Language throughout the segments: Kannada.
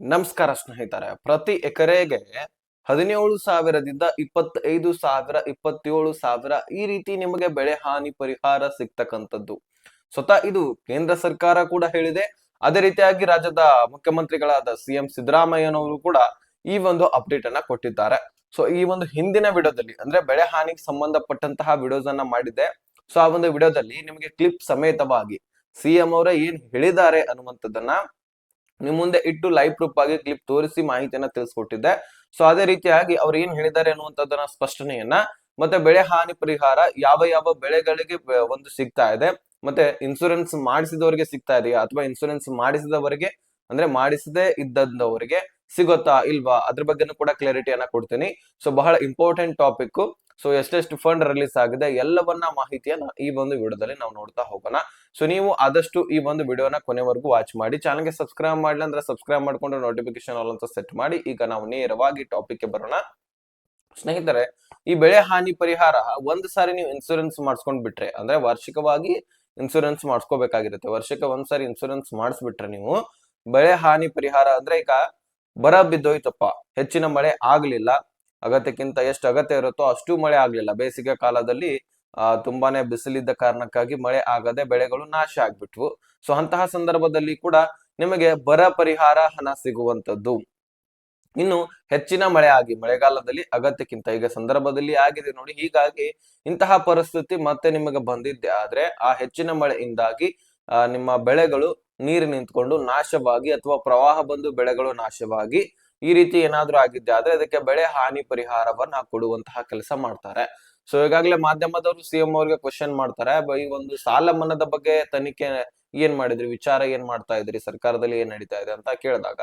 ನಮಸ್ಕಾರ ಸ್ನೇಹಿತರೆ. ಪ್ರತಿ ಎಕರೆಗೆ ಹದಿನೇಳು ಸಾವಿರದಿಂದ ಇಪ್ಪತ್ತೈದು ಸಾವಿರ, ಇಪ್ಪತ್ತೇಳು ಸಾವಿರ ಈ ರೀತಿ ನಿಮಗೆ ಬೆಳೆ ಹಾನಿ ಪರಿಹಾರ ಸಿಗ್ತಕ್ಕಂಥದ್ದು. ಸ್ವತಃ ಇದು ಕೇಂದ್ರ ಸರ್ಕಾರ ಕೂಡ ಹೇಳಿದೆ. ಅದೇ ರೀತಿಯಾಗಿ ರಾಜ್ಯದ ಮುಖ್ಯಮಂತ್ರಿಗಳಾದ ಸಿ ಎಂ ಸಿದ್ದರಾಮಯ್ಯನವರು ಕೂಡ ಈ ಒಂದು ಅಪ್ಡೇಟ್ ಅನ್ನ ಕೊಟ್ಟಿದ್ದಾರೆ. ಸೊ, ಈ ಒಂದು ಹಿಂದಿನ ವಿಡಿಯೋದಲ್ಲಿ ಅಂದ್ರೆ ಬೆಳೆ ಹಾನಿಗೆ ಸಂಬಂಧಪಟ್ಟಂತಹ ವಿಡಿಯೋಸ್ ಅನ್ನ ಮಾಡಿದ್ದೆ. ಸೊ, ಆ ಒಂದು ವಿಡಿಯೋದಲ್ಲಿ ನಿಮಗೆ ಕ್ಲಿಪ್ ಸಮೇತವಾಗಿ ಸಿ ಎಂ ಅವರ ಏನ್ ಹೇಳಿದ್ದಾರೆ ಅನ್ನುವಂಥದ್ದನ್ನ ನಿಮ್ ಮುಂದೆ ಇಟ್ಟು ಲೈವ್ ಪ್ರೂಫ್ ಆಗಿ ಕ್ಲಿಪ್ ತೋರಿಸಿ ಮಾಹಿತಿಯನ್ನ ತಿಳಿಸ್ಕೊಟ್ಟಿದ್ದೆ. ಸೊ ಅದೇ ರೀತಿಯಾಗಿ ಅವ್ರು ಏನ್ ಹೇಳಿದ್ದಾರೆ ಅನ್ನುವಂಥದ್ದನ್ನ ಸ್ಪಷ್ಟನೆಯನ್ನ, ಮತ್ತೆ ಬೆಳೆ ಹಾನಿ ಪರಿಹಾರ ಯಾವ ಯಾವ ಬೆಳೆಗಳಿಗೆ ಒಂದು ಸಿಗ್ತಾ ಇದೆ, ಮತ್ತೆ ಇನ್ಸೂರೆನ್ಸ್ ಮಾಡಿಸಿದವರಿಗೆ ಸಿಗ್ತಾ ಇದೆಯಾ, ಅಥವಾ ಇನ್ಸೂರೆನ್ಸ್ ಮಾಡಿಸಿದವರಿಗೆ, ಅಂದ್ರೆ ಮಾಡಿಸದೇ ಇದ್ದವರಿಗೆ ಸಿಗುತ್ತಾ ಇಲ್ವಾ, ಅದ್ರ ಬಗ್ಗೆನೂ ಕೂಡ ಕ್ಲಾರಿಟಿಯನ್ನ ಕೊಡ್ತೀನಿ. ಸೊ ಬಹಳ ಇಂಪಾರ್ಟೆಂಟ್ ಟಾಪಿಕ್ ಸೊ ಎಷ್ಟೆಷ್ಟು ಫಂಡ್ ರಿಲೀಸ್ ಆಗಿದೆ ಎಲ್ಲವನ್ನ ಮಾಹಿತಿಯನ್ನ ಈ ಒಂದು ವಿಡಿಯೋದಲ್ಲಿ ನಾವು ನೋಡ್ತಾ ಹೋಗೋಣ. ಸೊ ನೀವು ಆದಷ್ಟು ಈ ಒಂದು ವಿಡಿಯೋನ ಕೊನೆವರೆಗೂ ವಾಚ್ ಮಾಡಿ ಚಾನಲ್ಗೆ ಸಬ್ಸ್ಕ್ರೈಬ್ ಮಾಡ್ಲಿ ಅಂದ್ರೆ ಸಬ್ಸ್ಕ್ರೈಬ್ ಮಾಡಿಕೊಂಡು ನೋಟಿಫಿಕೇಶನ್ ಆಲ್ ಅಂತ ಸೆಟ್ ಮಾಡಿ, ಈಗ ನಾವು ನೇರವಾಗಿ ಟಾಪಿಕ್ಗೆ ಬರೋಣ. ಸ್ನೇಹಿತರೆ, ಈ ಬೆಳೆ ಹಾನಿ ಪರಿಹಾರ ಒಂದ್ ಸಾರಿ ನೀವು ಇನ್ಸೂರೆನ್ಸ್ ಮಾಡಿಸ್ಕೊಂಡ್ ಬಿಟ್ರೆ, ಅಂದ್ರೆ ವಾರ್ಷಿಕವಾಗಿ ಇನ್ಸೂರೆನ್ಸ್ ಮಾಡಿಸ್ಕೋಬೇಕಾಗಿರುತ್ತೆ. ವರ್ಷಕ್ಕೆ ಒಂದ್ಸಾರಿ ಇನ್ಸೂರೆನ್ಸ್ ಮಾಡಿಸ್ಬಿಟ್ರೆ ನೀವು, ಬೆಳೆ ಹಾನಿ ಪರಿಹಾರ ಅಂದ್ರೆ ಈಗ ಬರ ಬಿದ್ದೋಯ್ತಪ್ಪ. ಹೆಚ್ಚಿನ ಮಳೆ ಆಗ್ಲಿಲ್ಲ. ಅಗತ್ಯಕ್ಕಿಂತ ಎಷ್ಟು ಅಗತ್ಯ ಇರುತ್ತೋ ಅಷ್ಟು ಮಳೆ ಆಗ್ಲಿಲ್ಲ. ಬೇಸಿಗೆ ಕಾಲದಲ್ಲಿ ಅಹ್ ತುಂಬಾನೇ ಬಿಸಿಲಿದ್ದ ಕಾರಣಕ್ಕಾಗಿ ಮಳೆ ಆಗದೆ ಬೆಳೆಗಳು ನಾಶ ಆಗ್ಬಿಟ್ವು. ಸೊ ಅಂತಹ ಸಂದರ್ಭದಲ್ಲಿ ಕೂಡ ನಿಮಗೆ ಬರ ಪರಿಹಾರ ಹಣ ಸಿಗುವಂತದ್ದು ಇನ್ನು ಹೆಚ್ಚಿನ ಮಳೆ ಆಗಿ, ಮಳೆಗಾಲದಲ್ಲಿ ಅಗತ್ಯಕ್ಕಿಂತ ಈಗ ಸಂದರ್ಭದಲ್ಲಿ ಆಗಿದೆ ನೋಡಿ, ಹೀಗಾಗಿ ಇಂತಹ ಪರಿಸ್ಥಿತಿ ಮತ್ತೆ ನಿಮಗೆ ಬಂದಿದ್ದೆ ಆದ್ರೆ, ಆ ಹೆಚ್ಚಿನ ಮಳೆಯಿಂದಾಗಿ ನಿಮ್ಮ ಬೆಳೆಗಳು ನೀರು ನಿಂತ್ಕೊಂಡು ನಾಶವಾಗಿ ಅಥವಾ ಪ್ರವಾಹ ಬಂದು ಬೆಳೆಗಳು ನಾಶವಾಗಿ ಈ ರೀತಿ ಏನಾದ್ರೂ ಆಗಿದ್ದೆ ಆದ್ರೆ ಅದಕ್ಕೆ ಬೆಳೆ ಹಾನಿ ಪರಿಹಾರವನ್ನ ಕೊಡುವಂತಹ ಕೆಲಸ ಮಾಡ್ತಾರೆ. ಸೊ ಈಗಾಗಲೇ ಮಾಧ್ಯಮದವರು ಸಿಎಂ ಅವ್ರಿಗೆ ಕ್ವಶನ್ ಮಾಡ್ತಾರೆ ಈ ಒಂದು ಸಾಲ ಮನ್ನದ ಬಗ್ಗೆ ತನಿಖೆ ಏನ್ ಮಾಡಿದ್ರಿ? ವಿಚಾರ ಏನ್ ಮಾಡ್ತಾ ಇದ್ರಿ? ಸರ್ಕಾರದಲ್ಲಿ ಏನ್ ನಡೀತಾ ಇದೆ ಅಂತ ಕೇಳಿದಾಗ,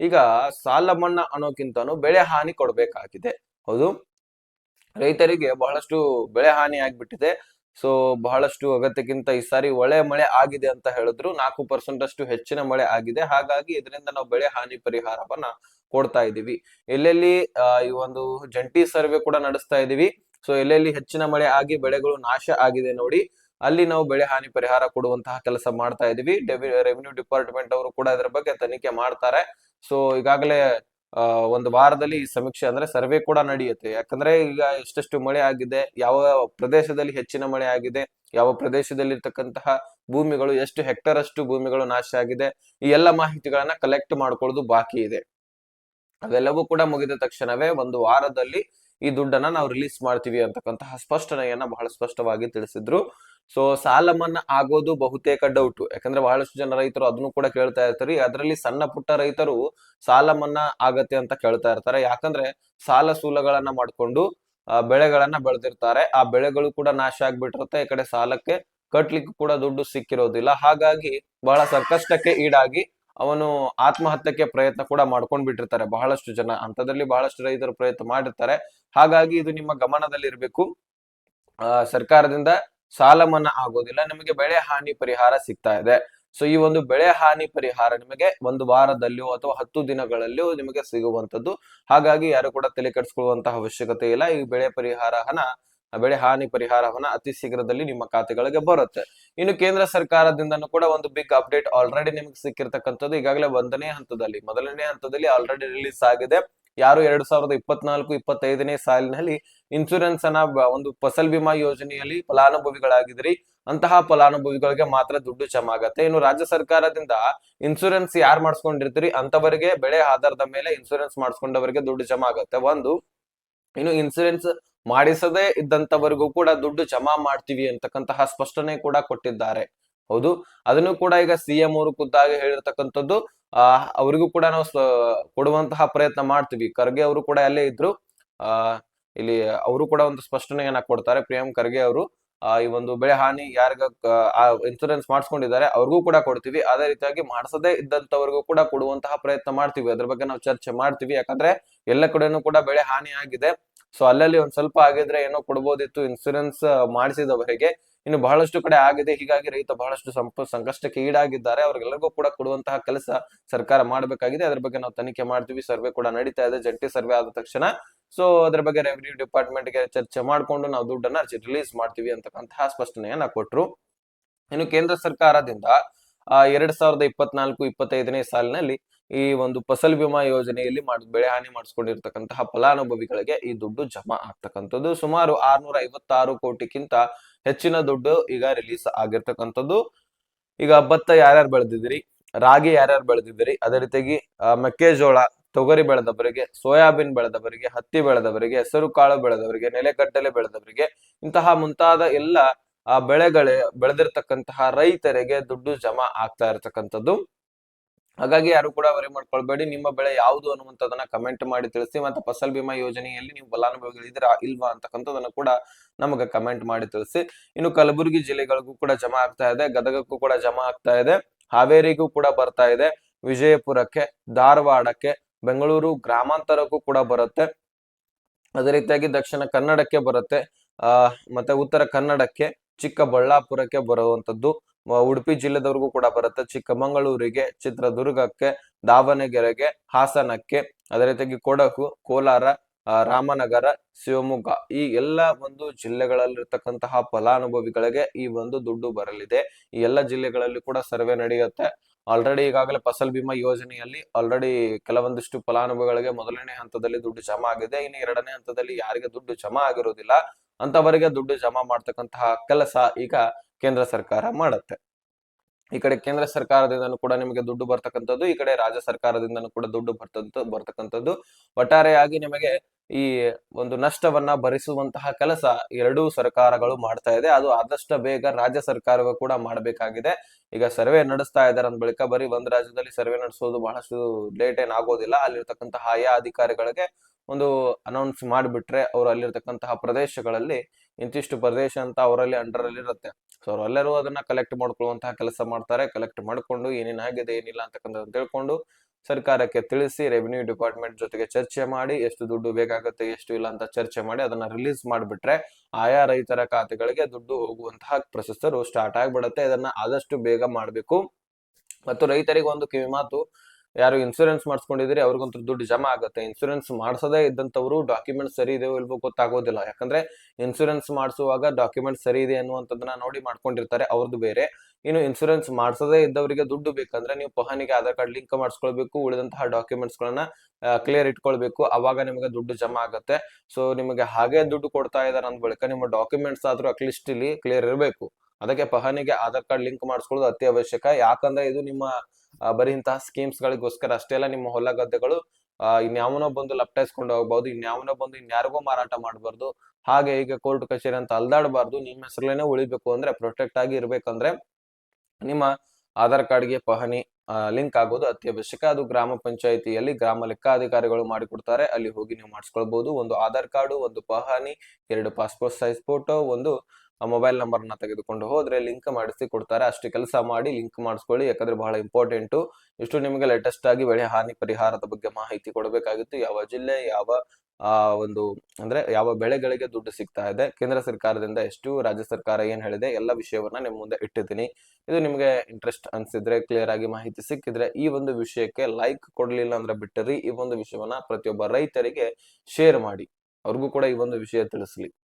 ಈಗ ಸಾಲ ಮನ್ನಾ ಅನ್ನೋಕ್ಕಿಂತನೂ ಬೆಳೆ ಹಾನಿ ಕೊಡ್ಬೇಕಾಗಿದೆ. ಹೌದು. ರೈತರಿಗೆ ಬಹಳಷ್ಟು ಬೆಳೆ ಹಾನಿ ಆಗ್ಬಿಟ್ಟಿದೆ. ಸೊ ಬಹಳಷ್ಟು ಅಗತ್ಯಕ್ಕಿಂತ ಈ ಸಾರಿ ಒಳ್ಳೆ ಮಳೆ ಆಗಿದೆ ಅಂತ ಹೇಳಿದ್ರು. ನಾಲ್ಕು ಪರ್ಸೆಂಟ್ ಅಷ್ಟು ಹೆಚ್ಚಿನ ಮಳೆ ಆಗಿದೆ. ಹಾಗಾಗಿ ಇದರಿಂದ ನಾವು ಬೆಳೆ ಹಾನಿ ಪರಿಹಾರವನ್ನ ಕೊಡ್ತಾ ಇದೀವಿ ಎಲ್ಲೆಲ್ಲಿ ಈ ಒಂದು ಜಂಟಿ ಸರ್ವೆ ಕೂಡ ನಡೆಸ್ತಾ ಇದೀವಿ ಸೊ ಎಲ್ಲೆಲ್ಲಿ ಹೆಚ್ಚಿನ ಮಳೆ ಆಗಿ ಬೆಳೆಗಳು ನಾಶ ಆಗಿದೆ ನೋಡಿ, ಅಲ್ಲಿ ನಾವು ಬೆಳೆ ಹಾನಿ ಪರಿಹಾರ ಕೊಡುವಂತಹ ಕೆಲಸ ಮಾಡ್ತಾ ಇದೀವಿ ರೆವಿನ್ಯೂ ಡಿಪಾರ್ಟ್ಮೆಂಟ್ ಅವರು ಕೂಡ ಇದರ ಬಗ್ಗೆ ತನಿಖೆ ಮಾಡ್ತಾರೆ. ಸೊ ಈಗಾಗಲೇ ಒಂದು ವಾರದಲ್ಲಿ ಈ ಸಮೀಕ್ಷೆ ಅಂದ್ರೆ ಸರ್ವೆ ಕೂಡ ನಡೆಯುತ್ತೆ. ಯಾಕಂದ್ರೆ ಈಗ ಎಷ್ಟೆಷ್ಟು ಮಳೆ ಆಗಿದೆ, ಯಾವ ಪ್ರದೇಶದಲ್ಲಿ ಹೆಚ್ಚಿನ ಮಳೆ ಆಗಿದೆ, ಯಾವ ಪ್ರದೇಶದಲ್ಲಿ ಇರ್ತಕ್ಕಂತಹ ಭೂಮಿಗಳು, ಎಷ್ಟು ಹೆಕ್ಟರ್ ಅಷ್ಟು ಭೂಮಿಗಳು ನಾಶ ಆಗಿದೆ, ಈ ಎಲ್ಲ ಮಾಹಿತಿಗಳನ್ನ ಕಲೆಕ್ಟ್ ಮಾಡ್ಕೊಳ್ಳೋದು ಬಾಕಿ ಇದೆ. ಅವೆಲ್ಲವೂ ಕೂಡ ಮುಗಿದ ತಕ್ಷಣವೇ ಒಂದು ವಾರದಲ್ಲಿ ಈ ದುಡ್ಡನ್ನ ನಾವು ರಿಲೀಸ್ ಮಾಡ್ತೀವಿ ಅಂತಕ್ಕಂತಹ ಸ್ಪಷ್ಟನೆಯನ್ನ ಬಹಳ ಸ್ಪಷ್ಟವಾಗಿ ತಿಳಿಸಿದ್ರು. ಸೊ ಸಾಲ ಮನ್ನಾ ಆಗೋದು ಬಹುತೇಕ ಡೌಟ್ ಯಾಕಂದ್ರೆ ಬಹಳಷ್ಟು ಜನ ರೈತರು ಅದನ್ನು ಕೂಡ ಕೇಳ್ತಾ ಇರ್ತಾರೆ. ಅದರಲ್ಲಿ ಸಣ್ಣ ಪುಟ್ಟ ರೈತರು ಸಾಲ ಮನ್ನಾ ಆಗತ್ತೆ ಅಂತ ಕೇಳ್ತಾ ಇರ್ತಾರೆ. ಯಾಕಂದ್ರೆ ಸಾಲ ಸೂಲಗಳನ್ನ ಮಾಡ್ಕೊಂಡು ಬೆಳೆಗಳನ್ನ ಬೆಳೆದಿರ್ತಾರೆ. ಆ ಬೆಳೆಗಳು ಕೂಡ ನಾಶ ಆಗ್ಬಿಟ್ಟಿರುತ್ತೆ. ಈ ಕಡೆ ಸಾಲಕ್ಕೆ ಕಟ್ಲಿಕ್ಕೆ ಕೂಡ ದುಡ್ಡು ಸಿಕ್ಕಿರೋದಿಲ್ಲ. ಹಾಗಾಗಿ ಬಹಳ ಸಂಕಷ್ಟಕ್ಕೆ ಈಡಾಗಿ ಅವನು ಆತ್ಮಹತ್ಯಕ್ಕೆ ಪ್ರಯತ್ನ ಕೂಡ ಮಾಡ್ಕೊಂಡ್ ಬಿಟ್ಟಿರ್ತಾರೆ ಬಹಳಷ್ಟು ಜನ. ಅಂತದ್ರಲ್ಲಿ ಬಹಳಷ್ಟು ರೈತರು ಪ್ರಯತ್ನ ಮಾಡಿರ್ತಾರೆ. ಹಾಗಾಗಿ ಇದು ನಿಮ್ಮ ಗಮನದಲ್ಲಿ ಇರಬೇಕು ಸರ್ಕಾರದಿಂದ ಸಾಲ ಮನ್ನಾ ಆಗೋದಿಲ್ಲ, ನಿಮಗೆ ಬೆಳೆ ಹಾನಿ ಪರಿಹಾರ ಸಿಗ್ತಾ ಇದೆ. ಸೊ ಈ ಒಂದು ಬೆಳೆ ಹಾನಿ ಪರಿಹಾರ ನಿಮಗೆ ಒಂದು ವಾರದಲ್ಲಿಯೋ ಅಥವಾ ಹತ್ತು ದಿನಗಳಲ್ಲಿಯೋ ನಿಮಗೆ ಸಿಗುವಂತದ್ದು ಹಾಗಾಗಿ ಯಾರು ಕೂಡ ತಲೆ ಕೆಡಿಸ್ಕೊಳ್ಳುವಂತಹ ಅವಶ್ಯಕತೆ ಇಲ್ಲ. ಈ ಬೆಳೆ ಪರಿಹಾರ ಹಣ ಬೆಳೆ ಹಾನಿ ಪರಿಹಾರ ಹಣ ಅತಿ ಶೀಘ್ರದಲ್ಲಿ ನಿಮ್ಮ ಖಾತೆಗಳಿಗೆ ಬರುತ್ತೆ. ಇನ್ನು ಕೇಂದ್ರ ಸರ್ಕಾರದಿಂದನೂ ಕೂಡ ಒಂದು ಬಿಗ್ ಅಪ್ಡೇಟ್ ಆಲ್ರೆಡಿ ನಿಮಗೆ ಸಿಕ್ಕಿರ್ತಕ್ಕಂಥದ್ದು. ಈಗಾಗಲೇ ಒಂದನೇ ಹಂತದಲ್ಲಿ, ಮೊದಲನೇ ಹಂತದಲ್ಲಿ ಆಲ್ರೆಡಿ ರಿಲೀಸ್ ಆಗಿದೆ. ಯಾರು ಎರಡ್ ಸಾವಿರದ ಇಪ್ಪತ್ನಾಲ್ಕು, ಇಪ್ಪತ್ತೈದನೇ ಸಾಲಿನಲ್ಲಿ ಇನ್ಸೂರೆನ್ಸ್ ಅನ್ನ ಒಂದು ಫಸಲ್ ಬಿಮಾ ಯೋಜನೆಯಲ್ಲಿ ಫಲಾನುಭವಿಗಳಾಗಿದ್ರಿ ಅಂತಹ ಫಲಾನುಭವಿಗಳಿಗೆ ಮಾತ್ರ ದುಡ್ಡು ಜಮಾ ಆಗತ್ತೆ ಇನ್ನು ರಾಜ್ಯ ಸರ್ಕಾರದಿಂದ ಇನ್ಶೂರೆನ್ಸ್ ಯಾರು ಮಾಡಿಸ್ಕೊಂಡಿರ್ತೀರಿ? ಅಂತವರಿಗೆ ಬೆಳೆ ಆಧಾರದ ಮೇಲೆ ಇನ್ಶೂರೆನ್ಸ್ ಮಾಡಿಸ್ಕೊಂಡವರಿಗೆ ದುಡ್ಡು ಜಮಾ ಆಗತ್ತೆ ಒಂದು, ಇನ್ನು ಇನ್ಸೂರೆನ್ಸ್ ಮಾಡಿಸದೇ ಇದ್ದಂತವರಿಗೂ ಕೂಡ ದುಡ್ಡು ಜಮಾ ಮಾಡ್ತೀವಿ ಅಂತಕ್ಕಂತಹ ಸ್ಪಷ್ಟನೆ ಕೂಡ ಕೊಟ್ಟಿದ್ದಾರೆ. ಹೌದು. ಅದನ್ನು ಕೂಡ ಈಗ ಸಿಎಂ ಅವರು ಖುದ್ದಾಗಿ ಹೇಳಿರ್ತಕ್ಕಂಥದ್ದು ಆ, ಅವರಿಗೂ ಕೂಡ ನಾವು ಕೊಡುವಂತಹ ಪ್ರಯತ್ನ ಮಾಡ್ತೀವಿ. ಖರ್ಗೆ ಅವರು ಕೂಡ ಅಲ್ಲೇ ಇದ್ರು. ಆ, ಇಲ್ಲಿ ಅವರು ಕೂಡ ಒಂದು ಸ್ಪಷ್ಟನೆಯನ್ನ ಕೊಡ್ತಾರೆ. ಪ್ರಿಯಂ ಖರ್ಗೆ ಅವರು ಈ ಒಂದು ಬೆಳೆ ಹಾನಿ ಯಾರಿಗ ಇನ್ಸೂರೆನ್ಸ್ ಮಾಡಿಸ್ಕೊಂಡಿದ್ದಾರೆ, ಅವ್ರಿಗೂ ಕೂಡ ಕೊಡ್ತೀವಿ. ಅದೇ ರೀತಿಯಾಗಿ ಮಾಡಿಸದೇ ಇದ್ದಂತವರಿಗೂ ಕೂಡ ಕೊಡುವಂತಹ ಪ್ರಯತ್ನ ಮಾಡ್ತೀವಿ. ಅದ್ರ ಬಗ್ಗೆ ನಾವು ಚರ್ಚೆ ಮಾಡ್ತೀವಿ. ಯಾಕಂದ್ರೆ ಎಲ್ಲ ಕಡೆನೂ ಕೂಡ ಬೆಳೆ ಹಾನಿ ಆಗಿದೆ. ಸೊ, ಅಲ್ಲಲ್ಲಿ ಒಂದ್ ಸ್ವಲ್ಪ ಆಗಿದ್ರೆ ಏನೋ ಕೊಡ್ಬೋದಿತ್ತು. ಇನ್ಸೂರೆನ್ಸ್ ಮಾಡಿಸಿದವರಿಗೆ ಇನ್ನು ಬಹಳಷ್ಟು ಕಡೆ ಆಗಿದೆ ಹೀಗಾಗಿ ರೈತ ಬಹಳಷ್ಟು ಸಂಪ, ಸಂಕಷ್ಟಕ್ಕೆ ಈಡಾಗಿದ್ದಾರೆ. ಅವ್ರಿಗೆಲ್ಲರಿಗೂ ಕೂಡ ಕೊಡುವಂತಹ ಕೆಲಸ ಸರ್ಕಾರ ಮಾಡಬೇಕಾಗಿದೆ. ಅದ್ರ ಬಗ್ಗೆ ನಾವು ತನಿಖೆ ಮಾಡ್ತೀವಿ. ಸರ್ವೆ ಕೂಡ ನಡೀತಾ ಇದೆ. ಜಂಟಿ ಸರ್ವೆ ಆದ ತಕ್ಷಣ. ಸೊ ಅದ್ರ ಬಗ್ಗೆ ರೆವಿನ್ಯೂ ಡಿಪಾರ್ಟ್ಮೆಂಟ್ಗೆ ಚರ್ಚೆ ಮಾಡ್ಕೊಂಡು ನಾವು ದುಡ್ಡನ್ನ ರಿಲೀಸ್ ಮಾಡ್ತೀವಿ ಅಂತಕ್ಕಂತಹ ಸ್ಪಷ್ಟನೆಯನ್ನ ಕೊಟ್ರು. ಇನ್ನು ಕೇಂದ್ರ ಸರ್ಕಾರದಿಂದ ಎರಡ್ ಸಾವಿರದ ಇಪ್ಪತ್ನಾಲ್ಕು, ಇಪ್ಪತ್ತೈದನೇ ಸಾಲಿನಲ್ಲಿ ಈ ಒಂದು ಫಸಲ್ ಬಿಮಾ ಯೋಜನೆಯಲ್ಲಿ ಮಾಡ್, ಬೆಳೆ ಹಾನಿ ಮಾಡಿಸ್ಕೊಂಡಿರ್ತಕ್ಕಂತಹ ಫಲಾನುಭವಿಗಳಿಗೆ ಈ ದುಡ್ಡು ಜಮಾ ಆಗ್ತಕ್ಕಂಥದ್ದು. ಸುಮಾರು ಆರ್ನೂರ ಐವತ್ತಾರು ಕೋಟಿಗಿಂತ ಹೆಚ್ಚಿನ ದುಡ್ಡು ಈಗ ರಿಲೀಸ್ ಆಗಿರ್ತಕ್ಕಂಥದ್ದು. ಈಗ ಭತ್ತ ಯಾರ್ಯಾರು ಬೆಳೆದಿದ್ರಿ ರಾಗಿ ಯಾರ್ಯಾರು ಬೆಳೆದಿದ್ರಿ ಅದೇ ರೀತಿಯಾಗಿ ಮೆಕ್ಕೆಜೋಳ, ತೊಗರಿ ಬೆಳೆದವರಿಗೆ, ಸೋಯಾಬೀನ್ ಬೆಳೆದವರಿಗೆ, ಹತ್ತಿ ಬೆಳೆದವರಿಗೆ ಹೆಸರು ಕಾಳು ಬೆಳೆದವರಿಗೆ, ನೆಲೆಗಡ್ಡಲೆ ಬೆಳೆದವರಿಗೆ, ಇಂತಹ ಮುಂತಾದ ಎಲ್ಲ ಬೆಳೆಗಳೇ ಬೆಳೆದಿರ್ತಕ್ಕಂತಹ ರೈತರಿಗೆ ದುಡ್ಡು ಜಮಾ ಆಗ್ತಾ ಇರತಕ್ಕಂಥದ್ದು. ಹಾಗಾಗಿ ಯಾರು ಕೂಡ ವರಿ ಮಾಡ್ಕೊಳ್ಬೇಡಿ. ನಿಮ್ಮ ಬೆಳೆ ಯಾವುದು ಅನ್ನುವಂಥದ್ದನ್ನ ಕಮೆಂಟ್ ಮಾಡಿ ತಿಳಿಸಿ ಮತ್ತೆ ಫಸಲ್ ಬಿಮಾ ಯೋಜನೆಯಲ್ಲಿ ನೀವು ಫಲಾನುಭವಿಗಳಿದ್ದೀರಾ ಇಲ್ವಾ ಅಂತಕ್ಕಂಥದ್ದನ್ನು ಕೂಡ ನಮಗೆ ಕಮೆಂಟ್ ಮಾಡಿ ತಿಳಿಸಿ. ಇನ್ನು ಕಲಬುರಗಿ ಜಿಲ್ಲೆಗಳಿಗೂ ಕೂಡ ಜಮಾ ಆಗ್ತಾ ಇದೆ. ಗದಗಕ್ಕೂ ಕೂಡ ಜಮಾ ಆಗ್ತಾ ಇದೆ. ಹಾವೇರಿಗೂ ಕೂಡ ಬರ್ತಾ ಇದೆ. ವಿಜಯಪುರಕ್ಕೆ, ಧಾರವಾಡಕ್ಕೆ, ಬೆಂಗಳೂರು ಗ್ರಾಮಾಂತರಕ್ಕೂ ಕೂಡ ಬರುತ್ತೆ. ಅದೇ ರೀತಿಯಾಗಿ ದಕ್ಷಿಣ ಕನ್ನಡಕ್ಕೆ ಬರುತ್ತೆ. ಮತ್ತೆ ಉತ್ತರ ಕನ್ನಡಕ್ಕೆ, ಚಿಕ್ಕಬಳ್ಳಾಪುರಕ್ಕೆ ಬರುವಂತದ್ದು ಉಡುಪಿ ಜಿಲ್ಲೆದವರೆಗೂ ಕೂಡ ಬರುತ್ತೆ. ಚಿಕ್ಕಮಗಳೂರಿಗೆ, ಚಿತ್ರದುರ್ಗಕ್ಕೆ, ದಾವಣಗೆರೆಗೆ, ಹಾಸನಕ್ಕೆ, ಅದೇ ರೀತಿಯಾಗಿ ಕೊಡಗು, ಕೋಲಾರ ರಾಮನಗರ, ಶಿವಮೊಗ್ಗ ಈ ಎಲ್ಲ ಒಂದು ಜಿಲ್ಲೆಗಳಲ್ಲಿರ್ತಕ್ಕಂತಹ ಫಲಾನುಭವಿಗಳಿಗೆ ಈ ಒಂದು ದುಡ್ಡು ಬರಲಿದೆ. ಈ ಎಲ್ಲ ಜಿಲ್ಲೆಗಳಲ್ಲಿ ಕೂಡ ಸರ್ವೆ ನಡೆಯುತ್ತೆ. ಆಲ್ರೆಡಿ ಈಗಾಗಲೇ ಫಸಲ್ ಬಿಮಾ ಯೋಜನೆಯಲ್ಲಿ ಆಲ್ರೆಡಿ ಕೆಲವೊಂದಿಷ್ಟು ಫಲಾನುಭವಿಗಳಿಗೆ ಮೊದಲನೇ ಹಂತದಲ್ಲಿ ದುಡ್ಡು ಜಮಾ ಆಗಿದೆ. ಇನ್ನು ಎರಡನೇ ಹಂತದಲ್ಲಿ ಯಾರಿಗೆ ದುಡ್ಡು ಜಮಾ ಆಗಿರೋದಿಲ್ಲ. ಅಂತವರಿಗೆ ದುಡ್ಡು ಜಮಾ ಮಾಡ್ತಕ್ಕಂತಹ ಕೆಲಸ ಈಗ ಕೇಂದ್ರ ಸರ್ಕಾರ ಮಾಡುತ್ತೆ. ಈ ಕಡೆ ಕೇಂದ್ರ ಸರ್ಕಾರದಿಂದನೂ ಕೂಡ ನಿಮಗೆ ದುಡ್ಡು ಬರ್ತಕ್ಕಂಥದ್ದು, ಈ ಕಡೆ ರಾಜ್ಯ ಸರ್ಕಾರದಿಂದನೂ ಕೂಡ ದುಡ್ಡು ಬರ್ತಂತ, ಬರ್ತಕ್ಕಂಥದ್ದು. ಒಟ್ಟಾರೆಯಾಗಿ ನಿಮಗೆ ಈ ಒಂದು ನಷ್ಟವನ್ನ ಭರಿಸುವಂತಹ ಕೆಲಸ ಎರಡೂ ಸರ್ಕಾರಗಳು ಮಾಡ್ತಾ ಇದೆ. ಅದು ಆದಷ್ಟು ಬೇಗ ರಾಜ್ಯ ಸರ್ಕಾರವೂ ಕೂಡ ಮಾಡಬೇಕಾಗಿದೆ. ಈಗ ಸರ್ವೆ ನಡೆಸ್ತಾ ಇದ್ದಾರೆ ಅಂದ ಬಳಿಕ ಬರೀ ಒಂದ್ ರಾಜ್ಯದಲ್ಲಿ ಸರ್ವೆ ನಡೆಸೋದು ಬಹಳಷ್ಟು ಲೇಟ್ ಏನ್ ಆಗೋದಿಲ್ಲ. ಅಲ್ಲಿರ್ತಕ್ಕಂತಹ ಆಯಾ ಅಧಿಕಾರಿಗಳಿಗೆ ಒಂದು ಅನೌನ್ಸ್ ಮಾಡಿಬಿಟ್ರೆ ಅವ್ರು ಅಲ್ಲಿರ್ತಕ್ಕಂತಹ ಪ್ರದೇಶಗಳಲ್ಲಿ ಇಂತಿಷ್ಟು ಪ್ರದೇಶ ಅಂತ ಅವರಲ್ಲಿ ಅಂಡರ್ ಅಲ್ಲಿ ಇರುತ್ತೆ. ಸೊ ಅವರೆಲ್ಲರೂ ಅದನ್ನ ಕಲೆಕ್ಟ್ ಮಾಡ್ಕೊಳ್ಳುವಂತಹ ಕೆಲಸ ಮಾಡ್ತಾರೆ. ಕಲೆಕ್ಟ್ ಮಾಡ್ಕೊಂಡು ಏನೇನು ಆಗಿದೆ, ಏನಿಲ್ಲ ಅಂತಕ್ಕಂಥದ್ದು ತಿಳ್ಕೊಂಡು ಸರ್ಕಾರಕ್ಕೆ ತಿಳಿಸಿ ರೆವಿನ್ಯೂ ಡಿಪಾರ್ಟ್ಮೆಂಟ್ ಜೊತೆಗೆ ಚರ್ಚೆ ಮಾಡಿ, ಎಷ್ಟು ದುಡ್ಡು ಬೇಕಾಗುತ್ತೆ ಎಷ್ಟು ಇಲ್ಲ ಅಂತ ಚರ್ಚೆ ಮಾಡಿ ಅದನ್ನ ರಿಲೀಸ್ ಮಾಡಿಬಿಟ್ರೆ ಆಯಾ ರೈತರ ಖಾತೆಗಳಿಗೆ ದುಡ್ಡು ಹೋಗುವಂತಹ ಪ್ರೊಸೆಸರ್ ಸ್ಟಾರ್ಟ್ ಆಗಿಬಿಡುತ್ತೆ. ಇದನ್ನ ಆದಷ್ಟು ಬೇಗ ಮಾಡಬೇಕು. ಮತ್ತು ರೈತರಿಗೆ ಒಂದು ಕಿವಿ ಮಾತು ಯಾರು ಇನ್ಸೂರೆನ್ಸ್ ಮಾಡಿಸ್ಕೊಂಡಿದ್ರೆ ಅವ್ರಿಗಂತೂ ದುಡ್ಡು ಜಮಾ ಆಗುತ್ತೆ. ಇನ್ಸೂರೆನ್ಸ್ ಮಾಡಿಸದೇ ಇದ್ದಂಥವ್ರು ಡಾಕ್ಯುಮೆಂಟ್ ಸರಿ ಇದೆಯೋ ಇಲ್ವೋ ಗೊತ್ತಾಗೋದಿಲ್ಲ. ಯಾಕಂದ್ರೆ ಇನ್ಸೂರೆನ್ಸ್ ಮಾಡಿಸುವಾಗ ಡಾಕ್ಯುಮೆಂಟ್ ಸರಿ ಇದೆ ಅನ್ನುವಂಥದ್ದನ್ನ ನೋಡಿ ಮಾಡ್ಕೊಂಡಿರ್ತಾರೆ ಅವ್ರದ್ದು ಬೇರೆ. ಇನ್ನು ಇನ್ಸೂರೆನ್ಸ್ ಮಾಡಿಸದೇ ಇದ್ದವರಿಗೆ ದುಡ್ಡು ಬೇಕಂದ್ರೆ ನೀವು ಪಹನಿಗೆ ಆಧಾರ್ ಕಾರ್ಡ್ ಲಿಂಕ್ ಮಾಡಿಸ್ಕೊಳ್ಬೇಕು, ಉಳಿದಂತಹ ಡಾಕ್ಯುಮೆಂಟ್ಸ್ ಗಳನ್ನ ಕ್ಲಿಯರ್ ಇಟ್ಕೊಳ್ಬೇಕು. ಅವಾಗ ನಿಮಗೆ ದುಡ್ಡು ಜಮಾ ಆಗುತ್ತೆ. ಸೊ ನಿಮಗೆ ಹಾಗೆ ದುಡ್ಡು ಕೊಡ್ತಾ ಇದಾರೆ ಅಂದ ಬಳಿಕ ನಿಮ್ಮ ಡಾಕ್ಯುಮೆಂಟ್ಸ್ ಆದ್ರೂ ಅಟ್ಲೀಸ್ಟ್ ಇಲ್ಲಿ ಕ್ಲಿಯರ್ ಇರಬೇಕು. ಅದಕ್ಕೆ ಪಹನಿಗೆ ಆಧಾರ್ ಕಾರ್ಡ್ ಲಿಂಕ್ ಮಾಡಿಸ್ಕೊಳ್ಳೋದು ಅತಿ ಅವಶ್ಯಕ ಯಾಕಂದ್ರೆ ಇದು ನಿಮ್ಮ ಬರೀ ಇಂತಹ ಸ್ಕೀಮ್ಸ್ ಗಳಿಗೋಸ್ಕರ ಅಷ್ಟೇ ಅಲ್ಲ, ನಿಮ್ಮ ಹೊಲ ಗದ್ದೆಗಳು ಇನ್ಯಾವನೋ ಬಂದು ಲಪ್ಟಾಯಿಸ್ಕೊಂಡು ಹೋಗ್ಬಹುದು ಇನ್ಯಾವನೋ ಬಂದು ಇನ್ಯಾರಿಗೂ ಮಾರಾಟ ಮಾಡಬಾರ್ದು. ಹಾಗೆ ಈಗ ಕೋರ್ಟ್ ಕಚೇರಿ ಅಂತ ಅಲ್ದಾಡಬಾರ್ದು, ನಿಮ್ಮ ಹೆಸರಲ್ಲೇನೆ ಉಳಿಬೇಕು ಅಂದ್ರೆ ಪ್ರೊಟೆಕ್ಟ್ ಆಗಿ ಇರ್ಬೇಕಂದ್ರೆ ನಿಮ್ಮ ಆಧಾರ್ ಕಾರ್ಡ್ಗೆ ಪಹಣಿ ಲಿಂಕ್ ಆಗೋದು ಅತ್ಯವಶ್ಯಕ. ಅದು ಗ್ರಾಮ ಪಂಚಾಯಿತಿಯಲ್ಲಿ ಗ್ರಾಮ ಲೆಕ್ಕಾಧಿಕಾರಿಗಳು ಮಾಡಿಕೊಡ್ತಾರೆ. ಅಲ್ಲಿ ಹೋಗಿ ನೀವು ಮಾಡಿಸ್ಕೊಳ್ಬಹುದು ಒಂದು ಆಧಾರ್ ಕಾರ್ಡು, ಒಂದು ಪಹಣಿ, ಎರಡು ಪಾಸ್ಪೋರ್ಟ್ ಸೈಜ್ ಫೋಟೋ ಒಂದು ಮೊಬೈಲ್ ನಂಬರ್ನ ತೆಗೆದುಕೊಂಡು ಹೋದ್ರೆ ಲಿಂಕ್ ಮಾಡಿಸಿ ಕೊಡ್ತಾರೆ. ಅಷ್ಟು ಕೆಲಸ ಮಾಡಿ ಲಿಂಕ್ ಮಾಡಿಸ್ಕೊಳ್ಳಿ. ಯಾಕಂದ್ರೆ ಬಹಳ ಇಂಪಾರ್ಟೆಂಟು ಇಷ್ಟು ನಿಮಗೆ ಲೇಟೆಸ್ಟ್ ಆಗಿ ಬೆಳೆ ಹಾನಿ ಪರಿಹಾರದ ಬಗ್ಗೆ ಮಾಹಿತಿ ಕೊಡಬೇಕಾಗಿತ್ತು. ಯಾವ ಜಿಲ್ಲೆ, ಯಾವ, ಆ, ಒಂದು, ಅಂದ್ರೆ ಯಾವ ಬೆಳೆಗಳಿಗೆ ದುಡ್ಡು ಸಿಗ್ತಾ ಇದೆ. ಕೇಂದ್ರ ಸರ್ಕಾರದಿಂದ ಎಷ್ಟು, ರಾಜ್ಯ ಸರ್ಕಾರ ಏನ್ ಹೇಳಿದೆ, ಎಲ್ಲ ವಿಷಯವನ್ನ ನಿಮ್ ಮುಂದೆ ಇಟ್ಟಿದ್ದೀನಿ. ಇದು ನಿಮಗೆ ಇಂಟ್ರೆಸ್ಟ್ ಅನ್ಸಿದ್ರೆ ಕ್ಲಿಯರ್ ಆಗಿ ಮಾಹಿತಿ ಸಿಕ್ಕಿದ್ರೆ ಈ ಒಂದು ವಿಷಯಕ್ಕೆ ಲೈಕ್ ಕೊಡ್ಲಿಲ್ಲ ಅಂದ್ರೆ ಬಿಟ್ಟರಿ ಈ ಒಂದು ವಿಷಯವನ್ನ ಪ್ರತಿಯೊಬ್ಬ ರೈತರಿಗೆ ಶೇರ್ ಮಾಡಿ. ಅವ್ರಿಗೂ ಕೂಡ ಈ ಒಂದು ವಿಷಯ ತಿಳಿಸ್ಲಿ.